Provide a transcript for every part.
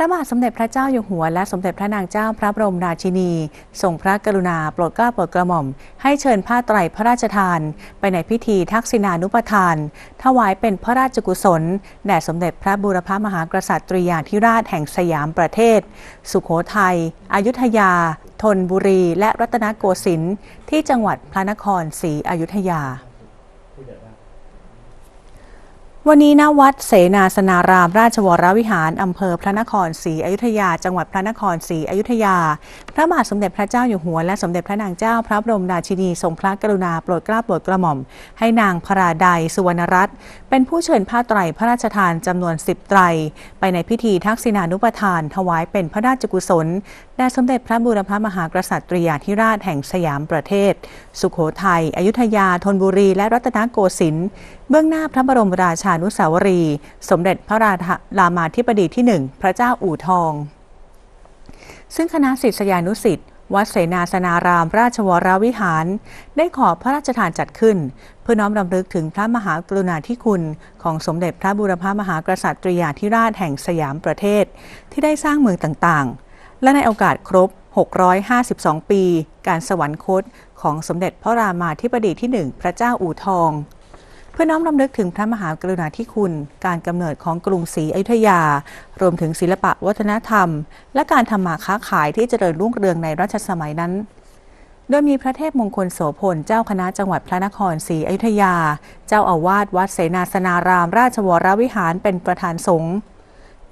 ระบาทสมเด็จพระเจ้าอยู่หัวและสมเด็จพระนางเจ้าพระบรมราชินีทรงพระกรุณาโปรดเกล้าโปรดกระหม่อม ให้เชิญผ้าไตรพระราชทาน ไปในพิธีทักษิณานุปทาน ถวายเป็นพระราชกุศล แด่สมเด็จพระบูรพมหากษัตริยาธิราชแห่งสยามประเทศ สุขโขทัยอยุธยา ธนบุรี และรัตนโกสินทร์ที่จังหวัดพระนครศรีอยุธยา วันนี้ณวัดเสนาสนาราม ราชวรวิหาร อำเภอพระนครศรีอยุธยา จังหวัดพระนครศรีอยุธยา พระบาทสมเด็จพระเจ้าอยู่หัวและสมเด็จพระนางเจ้าพระบรมราชินีทรงพระกรุณาโปรดเกล้าโปรดกระหม่อม ให้นางพระราไดสุวรรณรัตน์เป็นผู้เชิญผ้าไตรพระราชทานจำนวน10ไตร ไปในพิธีทักษิณานุปทาน ถวายเป็นพระราชกุศลแด่สมเด็จพระบูรพมหากษัตริยาธิราชแห่งสยามประเทศ สุขโขทัยอยุธยาธนบุรีและรัตนโกสินทร์ เบื้องหน้าพระบรมราชานุสาวรี สมเด็จพระราชรามาธิบดีที่หนึ่งพระเจ้าอู่ทอง ซึ่งคณะศิษยานุสิษย์วัดเสนาสนารามราชวรวิหาร ได้ขอพระราชทานจัดขึ้น เพื่อน้อมรำลึกถึงพระมหากรุณาธิคุณของสมเด็จพระบูรพมหากษัตริยาธิราชแห่งสยามประเทศ ที่ได้สร้างเมืองต่างๆ และในโอกาสครบ 652 ปี การสวรรคตของสมเด็จพระรามาธิบดีที่หนึ่งพระเจ้าอู่ทอง พื่อน้อมรำลึกถึงพระมหากรุณาธิคุณ การกำเนิดของกรุงศรีอยุธยา รวมถึงศิลปะวัฒนธรรม และการทำมาค้าขายที่เจริญรุ่งเรืองในรัชสมัยนั้น โดยมีพระเทพมงคลโสพลเจ้าคณะจังหวัดพระนครศรีอยุธยา เจ้าอาวาสวัดเสนาสนาราม ราชวรวิหารเป็นประธานสงฆ์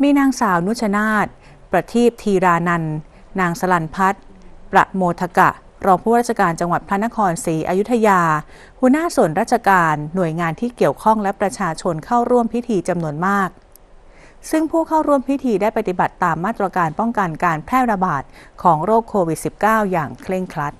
มีนางสาวนุชนาถประทีปทีรานันท์นางสลันพัฒน์ประโมทกะ รองผู้ว่าราชการจังหวัดพระนครศรีอยุธยา หัวหน้าส่วนราชการหน่วยงานที่เกี่ยวข้องและประชาชนเข้าร่วมพิธีจำนวนมาก ซึ่งผู้เข้าร่วมพิธีได้ปฏิบัติตามมาตรการป้องกันการแพร่ระบาดของโรคโควิด -19 อย่างเคร่งครัด